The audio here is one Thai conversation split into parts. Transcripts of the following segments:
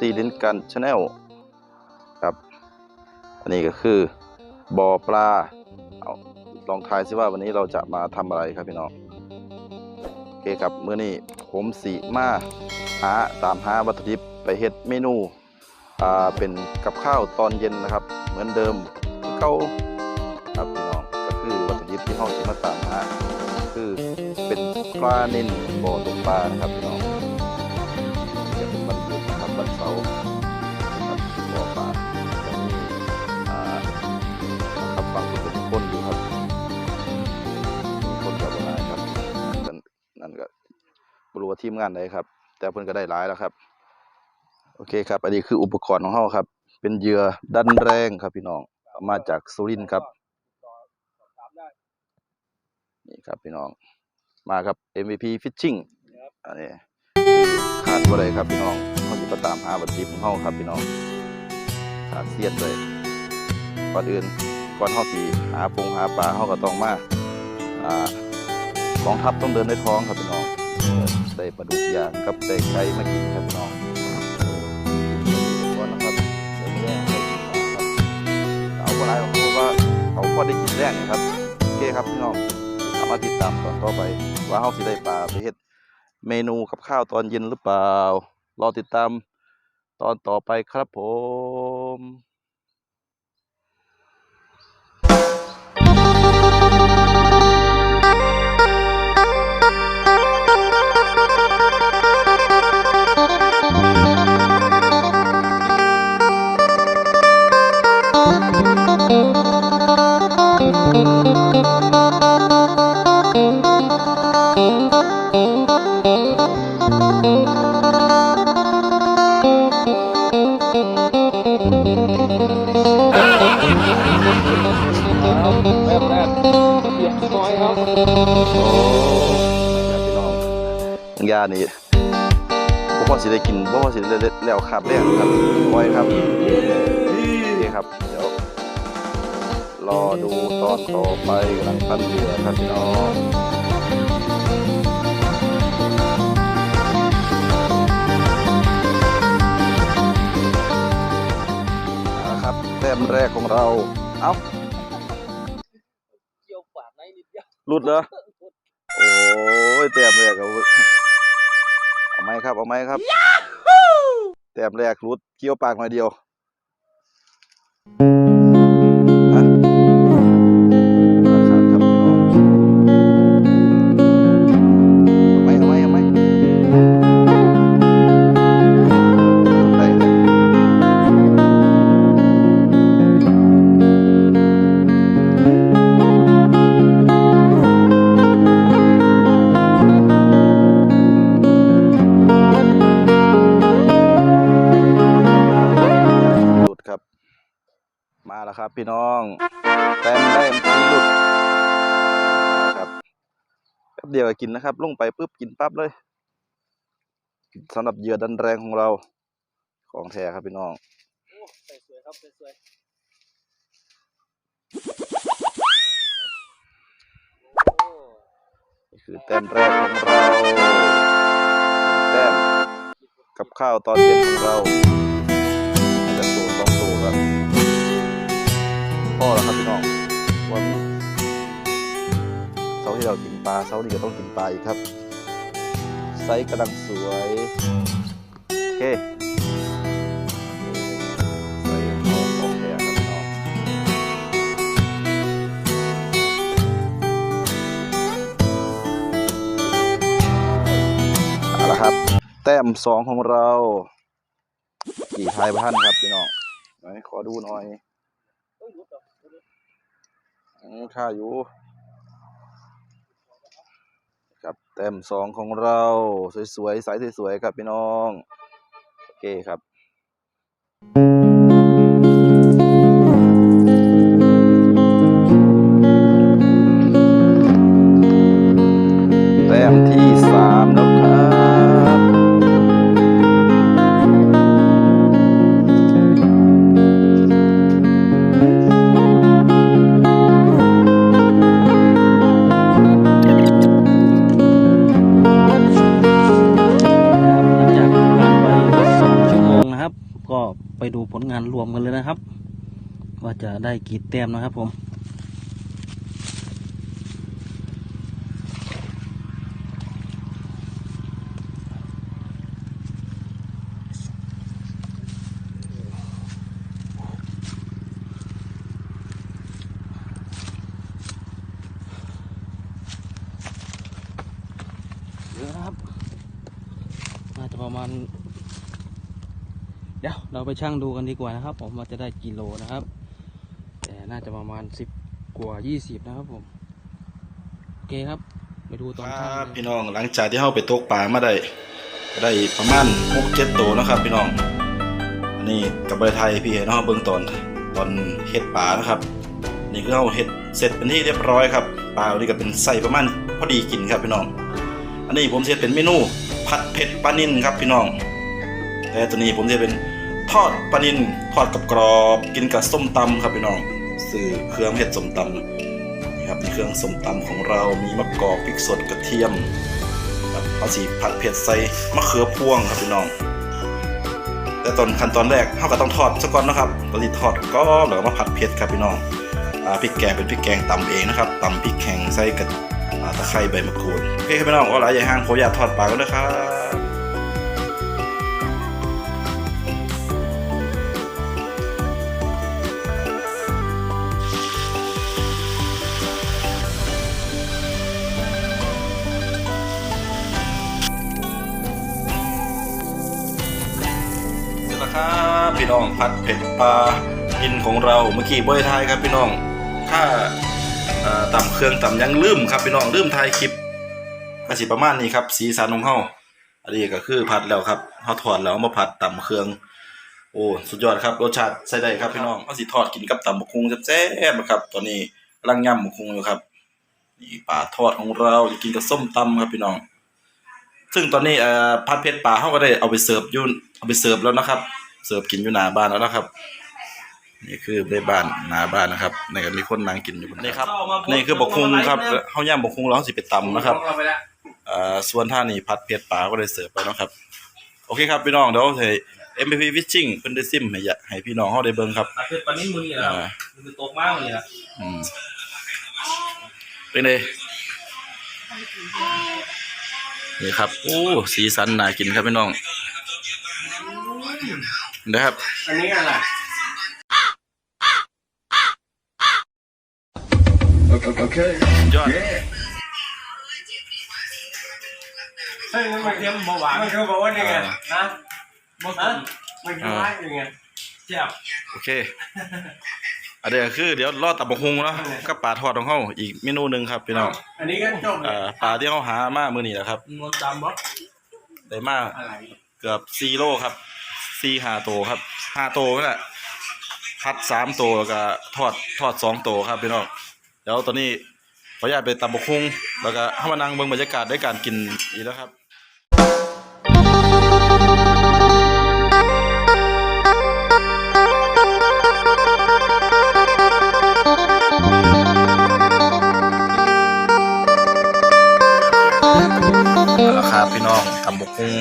ดีลิ้นกันชาแนลครับ อันนี้ก็คือบ่อปลาเอาลองทายซิว่าวันนี้เราจะมาทำอะไรครับพี่น้องโอเคครับเมื่อนี้ผมสีมาหาตามหาวัตถุดิบไปเฮ็ดเมนูอ่าเป็นกับข้าวตอนเย็นนะครับ เหมือนเดิมเก่าครับพี่น้องก็คือวัตถุดิบที่เราจะมาตามหาคือเป็นปลาเน้นบ่อตกปลานะครับพี่น้อง รู้ว่าทีมงานใดครับ แต่เพิ่นก็ได้หลายแล้วครับ โอเคครับ อันนี้คืออุปกรณ์ของเฮาครับ เป็นเหยื่อดันแรงครับพี่น้อง มาจากสุรินทร์ครับ นี่ครับพี่น้อง มาครับ MVP Fishing อันนี้ขาดบ่ได้ครับพี่น้องเขาสิมาตามหาวัตถุดิบของเฮาครับพี่น้องขาดเสียดเลยก่อนอื่นก่อนเฮาสิหาปงหาปลาเฮาก็ต้องมาอ่ากองทัพต้องเดินด้ท้องครับพี่น้อง ได้ปลาดุกย่างกับได้ไก่มากินครับน้องก่อนนะครับเดี๋ยวมื้อแรกเรากินปลาครับเอาบ่หลายหรอกเพราะว่าเอาพอได้กินแรงนี่ครับโอเคครับพี่น้องเอามาติดตามตอนต่อไป ว่าเฮาสิได้ปลาไปเฮ็ดเมนูกับข้าวตอนเย็นหรือเปล่ารอติดตามตอนต่อไปครับผม พี่น้องยานี่บ่พอสิได้กินบ่พอสิได้แล้วขาดแรงครับปล่อยครับนี่ครับเดี๋ยวรอดูตอนต่อไปกำลังปั้นเรือครับพี่น้องครับแต้มแรกของเรา เอ้า ดเดียวหลุดเหรอ โอ้ยแต้มแรกเอาเอาไหมครับ เอาไหมครับ แต้มแรกหลุดเคี้ยวปากหน่อยเดียว ครับ พี่น้องแต้มแต้มทีหลุดครับแป๊บเดียวก็กินนะครับ ลงไปปุ๊บกินปั๊บเลยสำหรับเหยื่อดันแรงของเรา ของแท้ครับพี่น้องโอ้ใส่สวยครับใส่สวยโอ้นี่คือแต้มแรกของเรา แต้มกับข้าวตอนเย็นของเรา พ่อแล้วครับพี่น้องวันนี้เสาที่เรากินปลาเสานี้ก็ต้องกินปลาอีกครับ ไซส์กำลังสวย โอเคไซส์ของโอเคครับพี่น้องเอาละครับ แต้มสองของเรากี่ทายพันครับพี่น้องไหนขอดูหน่อย เอ้ยรู้ต่อรู้ต่อ อืม ค่าอยู่ครับแต้มสองของเรา สวยๆสายสวยๆครับพี่น้อง โอเคครับแจะได้กี่แต้มนะครับผมเยอะครับ น่าจะประมาณ เดี๋ยวเราไปชั่งดูกันดีกว่านะครับ ผมว่าจะได้กิโลนะครับ น่าจะประมาณสิบกว่ายี่สิบนะครับผมโอเคครับไปดูตอนคชั่งรับเลยพี่น้องหลังจากที่เราไปตกปลามาได้ได้ประมาณหกเจ็ดตัวนะครับ พี่น้องอันนี้กับบริไทยพี่เห็นเนาะเบื้องตอนตอนเฮ็ดปลานะครับ นี่คือเราเฮ็ดเสร็จเป็นที่เรียบร้อยครับปลาอันนี้ก็เป็นไส้ประมาณพอดีกินครับพี่น้อง อันนี้ผมเฮ็ดเป็นเมนูผัดเผ็ดปลานิ่นครับพี่น้อง แต่ตัวนี้ผมจะเป็นทอดปลานินทอดกับกรอบกินกับส้มตำครับพี่น้องือเครื่องเห็ดส้มตำนี่ครับนี่เครื่องส้มตำของเรามีมะกอกพริกสดกระเทียมครับเอาสีผัดเผ็ดใส่มะเขือพวงครับพี่น้อง แต่ตอนขั้นตอนแรกเราก็ต้องทอดซะก่อนนะครับตอนที่ทอดก็แล้วก็มาผัดเผ็ดครับพี่น้องอพริกแกงเป็นพริกแกงตำเองนะครับตำพริกแข็งใส่กับตะไคร้ใบมะกรูดโอเคครับพี่น้องก็หลายอย่างห้างผมอยาทอดปลากันนะครับ ครับพี่น้องผัดเผ็ดปลาอินของเราเมื่อกี้บริทายครับพี่น้องถ้าต่ำเครื่องต่ำยังลืมครับพี่น้องลืมถ่ายคลิปก็สิประมาณนี้ครับสีสันของเฮาอันนี้ก็คือผัดแล้วครับเฮาถอดแล้วมาผัดต่ำเครื่อง โอ้สุดยอดครับรสชาติใช้ได้ครับพี่น้องเฮาสิทอดกินกับต่ำบกหุ่งแซ่บๆนะครับ ตอนนี้กำลังย่ำบกหุ่งอยู่ครับนี่ปลาทอดของเราจะกินกับส้มตำครับพี่น้อง ซึ่งตอนนี้เอ่อผัดเผ็ดปลาเขาก็ได้เอาไปเสิร์ฟยุ่นเอาไปเสิร์ฟแล้วนะครับ เสิร์ฟกินอยู่หน้าบ้านแล้วนะครับ นี่คือในบ้านหน้าบ้านนะครับนี่ก็มีคนนั่งกินอยู่นี่ครับนี่คือบกคุงครับเขาย่างบกคุงแล้วเขาสิไปตำนะครับเอ่อส่วนท่านี่ผัดเผ็ดปลาก็ได้เสิร์ฟไปแล้วครับ โอเคครับพี่น้องเดี๋ยวให้ MVP Fishing เพิ่นได้ซิมให้ยะให้พี่น้องเขาได้เบิ่งครับตัดเป็นปลานิ่มมือนี่แหละอ่ามันตกมากเลยนะอืมเป็นไงนี่ครับ โอ้ สีสันน่ากินครับพี่น้อง นะครับ อันนี้อะไร โอเคยอด เฮ้ยมันเค็มเบาหวานมันคือบอกว่ายังไงนะมันฮะมันคือว่ายังไงเจ็บโอเค อันนี้ก็คือ เดี๋ยวรอตับบกฮุงเนาะกับปลาทอดของเขาอีกเมนูหนึ่งครับพี่น้องอันนี้ก็จบอ่าปลาที่เขาหามามื้อนี้แหละครับมันจำบ่ได้มาอะไรเกือบสี่โลครับ สี่ห้าโตครับห้าโตนั่นแหละพัดสามโตแล้วก็ทอดทอดสองโตครับพี่น้องเดี๋ยวตอนนี้ขออนุญาตไปตำบกฮุงแล้วก็ให้มานั่งเบิ่งบรรยากาศได้การกินอีกแล้วครับเอาละครับพี่น้องตำบกฮุง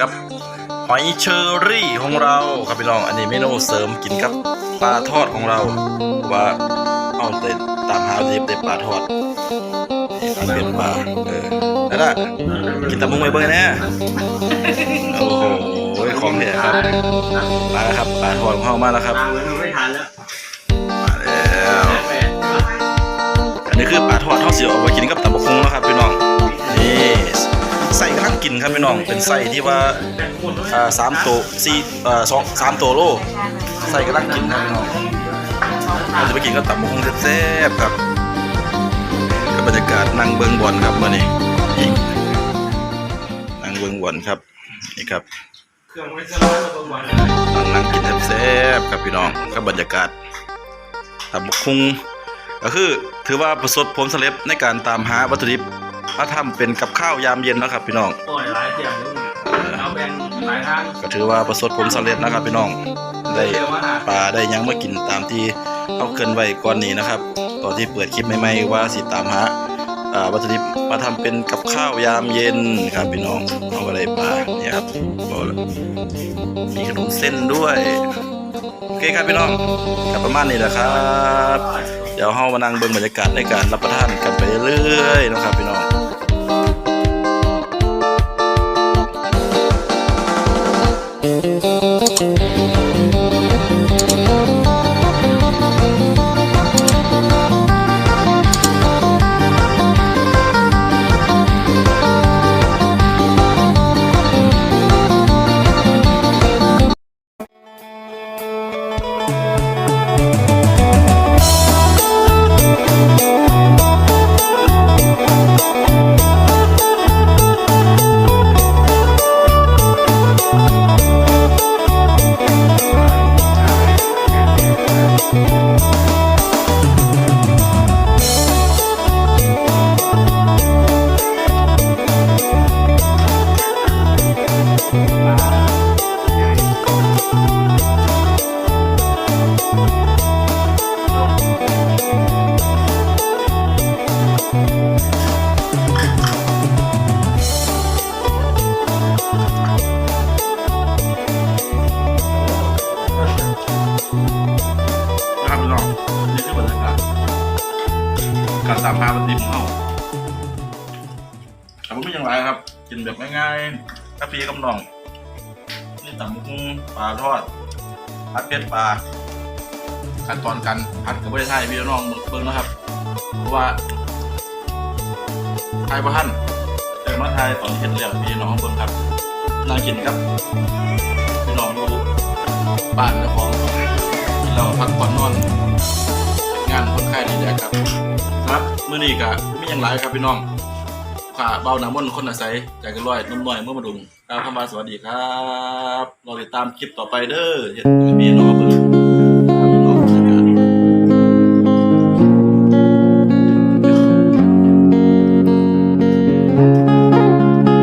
กับ หอยเชอรี่ของเราครับพี่น้องอันนี้เมนูเสริมกินกับปลาทอดของเรา ว่าเอาแต่ตามหาดิบแต่ปลาทอดนี่ปลาเป็นปลาเออนั่นแหละกินตำมุงไปเบอร์แน่โอ้โหของแท้ครับมาแล้วครับปลาทอดของเรามาแล้วครับทางมันไม่ทันแล้วมาแล้วอันนี้คือปลาทอดทอดเสียวเอาไว้กินกับตับบกหุ่งนะครับพี่น้องนี่ไส้กำลังกินครับพี่น้องเป็นไส้ที่ว่า อ่าสามโตสี่เอ่อสองสามโตโลไส้กำลังกินครับพี่น้องเราจะไปกินกับตับบกหุ่งแซ่บๆครับกับบรรยากาศนั่งเบิ้งบอลครับมื่อนี้ยิงนั่งเบิ้งบอลครับนี่ครับนั่งนั่งกินแซ่บๆครับพี่น้องกับบรรยากาศตับบกหุ่งก็คือถือว่าประสบผลสำเร็จในการตามหาวัตถุดิบมาทำเป็นกับข้าวยามเย็นนะครับพี่น้องปล่อยหลายเสียงเอา ก็ถือว่าประสบผลสำเร็จนะครับพี่น้องได้ปลาได้ยังมากินตามที่เอาเกินไว้ก่อนนี้นะครับตอนที่เปิดคลิปใหม่ๆว่าสิตามหาวัตถุดิบมาทำเป็นกับข้าวยามเย็นครับพี่น้องเอาอะไรปลาเนี่ยครับมีขนมเส้นด้วยโอเคครับพี่น้องกับประมาณนี้แหละครับ เดี๋ยวเฮามานั่งเบิ่งบรรยากาศในการรับประทานกันไปเรื่อยๆนะครับพี่น้อง ผมไม่ยังไรครับ กินแบบง่ายๆกาแฟกับน้อง นี่ตำกุ้งปลาทอดพัดเพชรปลา ขั้นตอนการพัดกับไม่ได้ใช่พี่น้องเบิ่งนะครับ เพราะว่าไทยบ้านแต่มาไทยตอนเห็นแล้วพี่น้องเบิ่งครับนั่งกินครับพี่น้องดูบ้านเจ้าของเราพักผ่อนนอนงานคนไข้ดีแลครับ ครับมื้อนี้ก็ไม่ยังไรครับพี่น้อง ขาเบาหนามนคนอาศัยจากกันร้อยนุ่มน้อยเมื่อมาดุงกล่าวคำว่าสวัสดีครับรอติดตามคลิปต่อไปเด้อเห็นมีน้องเบิ่ง